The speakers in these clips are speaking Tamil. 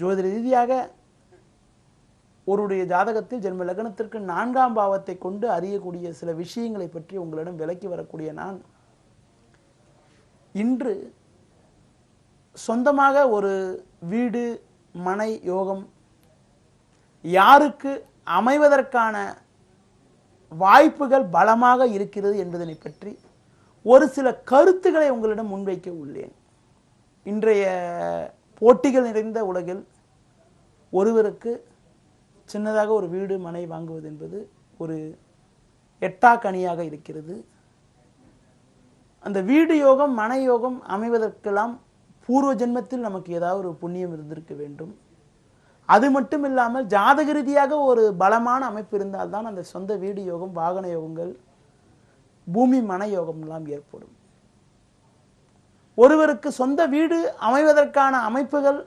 ஜோதிட ரீதியாக ஒருடைய ஜாதகத்தில் ஜென்ம லக்னத்திற்கு நான்காம் பாவத்தை கொண்டு அறியக்கூடிய சில விஷயங்களை பற்றி உங்களிடம் விலக்கி வரக்கூடிய நான் இன்று சொந்தமாக ஒரு வீடு மனை யோகம் யாருக்கு அமைவதற்கான வாய்ப்புகள் பலமாக இருக்கிறது என்பதனை பற்றி ஒரு சில கருத்துக்களை உங்களிடம் முன்வைக்க உள்ளேன். இன்றைய போட்டிகள் நிறைந்த உலகில் ஒருவருக்கு சின்னதாக ஒரு வீடு மனை வாங்குவது என்பது ஒரு எட்டாக்கனியாக இருக்கிறது. அந்த வீடு யோகம் மன யோகம் அமைவதற்கெல்லாம் பூர்வ ஜென்மத்தில் நமக்கு ஏதாவது ஒரு புண்ணியம் இருந்திருக்க வேண்டும். அது மட்டும் இல்லாமல் ஜாதக ரீதியாக ஒரு பலமான அமைப்பு இருந்தால்தான் அந்த சொந்த வீடு யோகம் வாகன யோகங்கள் பூமி மன யோகம்லாம் ஏற்படும். ஒருவருக்கு சொந்த வீடு அமைவதற்கான அமைப்புகள்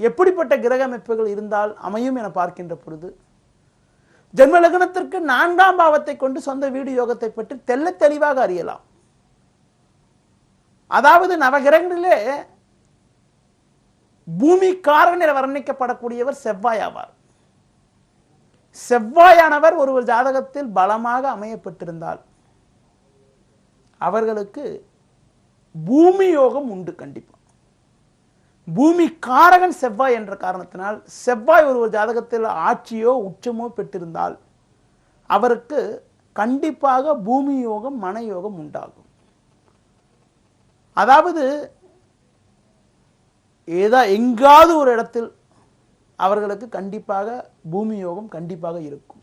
எப்படிப்பட்ட கிரக அமைப்புகள் இருந்தால் அமையும் என பார்க்கின்ற பொழுது ஜென்ம லக்னத்திற்கு நான்காம் பாவத்தை கொண்டு சொந்த வீடு யோகத்தை பற்றி தெல்ல தெளிவாக அறியலாம். அதாவது நவகிரகங்களிலே பூமிக்காரன் என வர்ணிக்கப்படக்கூடியவர் செவ்வாய் ஆவார். செவ்வாயானவர் ஒருவர் ஜாதகத்தில் பலமாக அமையப்பட்டிருந்தால் அவர்களுக்கு பூமி யோகம் உண்டு கண்டிப்பா. பூமி காரகன் செவ்வாய் என்ற காரணத்தினால் செவ்வாய் ஒரு ஜாதகத்தில் ஆட்சியோ உச்சமோ பெற்றிருந்தால் அவருக்கு கண்டிப்பாக பூமி யோகம் மன யோகம் உண்டாகும். அதாவது ஏதா எங்காவது ஒரு இடத்தில் அவர்களுக்கு கண்டிப்பாக பூமி யோகம் கண்டிப்பாக இருக்கும்.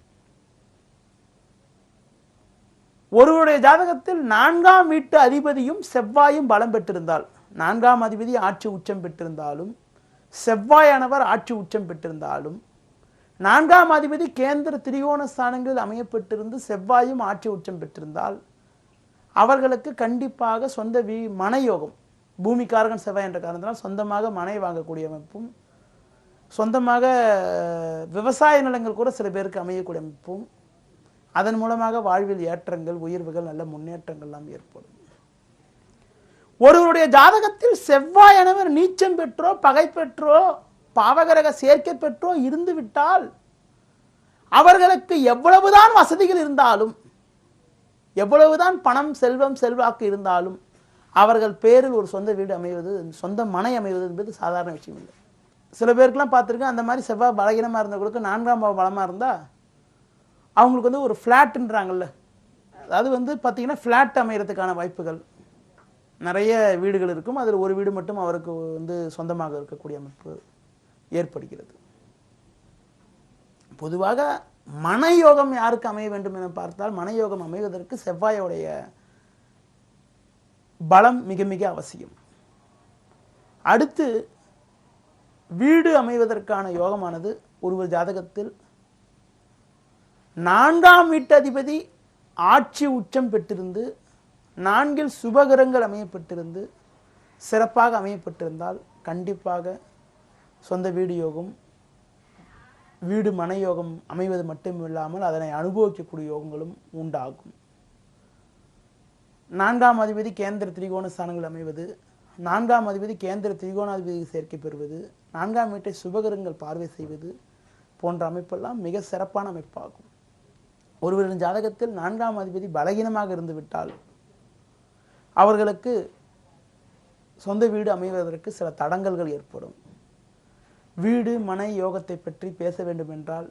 ஒருவருடைய ஜாதகத்தில் நான்காம் வீட்டு அதிபதியும் செவ்வாயும் பலம் பெற்றிருந்தால் நான்காம் அதிபதி ஆட்சி உச்சம் பெற்றிருந்தாலும் செவ்வாயானவர் ஆட்சி உச்சம் பெற்றிருந்தாலும் நான்காம் அதிபதி கேந்திர திரிகோண ஸ்தானங்களில் அமையப்பட்டிருந்து செவ்வாயும் ஆட்சி உச்சம் பெற்றிருந்தால் அவர்களுக்கு கண்டிப்பாக சொந்த வீ மனயோகம் பூமிக்காரகன் செவ்வாய் என்ற காரணத்தினால் சொந்தமாக மனை வாங்கக்கூடிய அமைப்பும் சொந்தமாக விவசாய நிலங்கள் கூட சில பேருக்கு அமையக்கூடிய அமைப்பும் அதன் மூலமாக வாழ்வில் ஏற்றங்கள் உயர்வுகள் நல்ல முன்னேற்றங்கள் எல்லாம் ஏற்படும். ஒருவருடைய ஜாதகத்தில் செவ்வாயானவர் நீச்சம் பெற்றோ பகை பெற்றோ பாவகரக சேர்க்கை பெற்றோ இருந்துவிட்டால் அவர்களுக்கு எவ்வளவுதான் வசதிகள் இருந்தாலும் எவ்வளவுதான் பணம் செல்வம் செல்வாக்கு இருந்தாலும் அவர்கள் பேரில் ஒரு சொந்த வீடு அமைவது சொந்த மனை அமைவது என்பது சாதாரண விஷயம் இல்லை. சில பேருக்குலாம் பார்த்துருக்கேன் அந்த மாதிரி செவ்வாய் பலகீனமாக இருந்தவங்களுக்கு நான்காம் பாவம் பலமாக இருந்தால் அவங்களுக்கு வந்து ஒரு ஃப்ளாட்டுன்றாங்கல்ல அது வந்து பார்த்திங்கன்னா ஃப்ளாட் அமைகிறதுக்கான வாய்ப்புகள். நிறைய வீடுகள் இருக்கும். அதில் ஒரு வீடு மட்டும் அவருக்கு வந்து சொந்தமாக இருக்கக்கூடிய அமைப்பு ஏற்படுகிறது. பொதுவாக மனயோகம் யாருக்கு அமைய வேண்டும் என பார்த்தால் மனயோகம் அமைவதற்கு செவ்வாயோடைய பலம் மிக மிக அவசியம். அடுத்து வீடு அமைவதற்கான யோகமானது ஒருவர் ஜாதகத்தில் நான்காம் வீட்டு அதிபதி ஆட்சி உச்சம் பெற்றிருந்து நான்கில் சுபகிரங்கள் அமையப்பட்டிருந்து சிறப்பாக அமையப்பட்டிருந்தால் கண்டிப்பாக சொந்த வீடு யோகம் வீடு மன யோகம் அமைவது மட்டும் இல்லாமல் அதனை அனுபவிக்கக்கூடிய யோகங்களும் உண்டாகும். நான்காம் அதிபதி கேந்திர திரிகோண ஸ்தானங்கள் அமைவது நான்காம் அதிபதி கேந்திர திரிகோணாதிபதி சேர்க்கை பெறுவது நான்காம் வீட்டை சுபகிரங்கள் பார்வை செய்வது போன்ற அமைப்பெல்லாம் மிக சிறப்பான அமைப்பாகும். ஒருவரின் ஜாதகத்தில் நான்காம் அதிபதி பலகீனமாக இருந்துவிட்டால் அவர்களுக்கு சொந்த வீடு அமைவதற்கு சில தடங்கல்கள் ஏற்படும். வீடு மனை யோகத்தை பற்றி பேச வேண்டும் என்றால்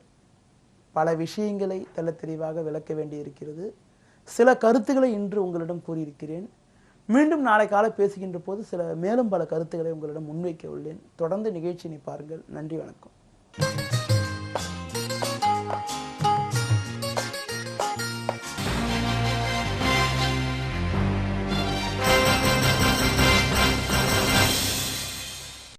பல விஷயங்களை தெல்ல தெளிவாக விளக்க வேண்டியிருக்கிறது. சில கருத்துக்களை இன்று உங்களிடம் கூறியிருக்கிறேன். மீண்டும் நாளை காலை பேசுகின்ற போது சில மேலும் பல கருத்துக்களை உங்களிடம் முன்வைக்க உள்ளேன். தொடர்ந்து நிகழ்ச்சியினை பாருங்கள். நன்றி வணக்கம்.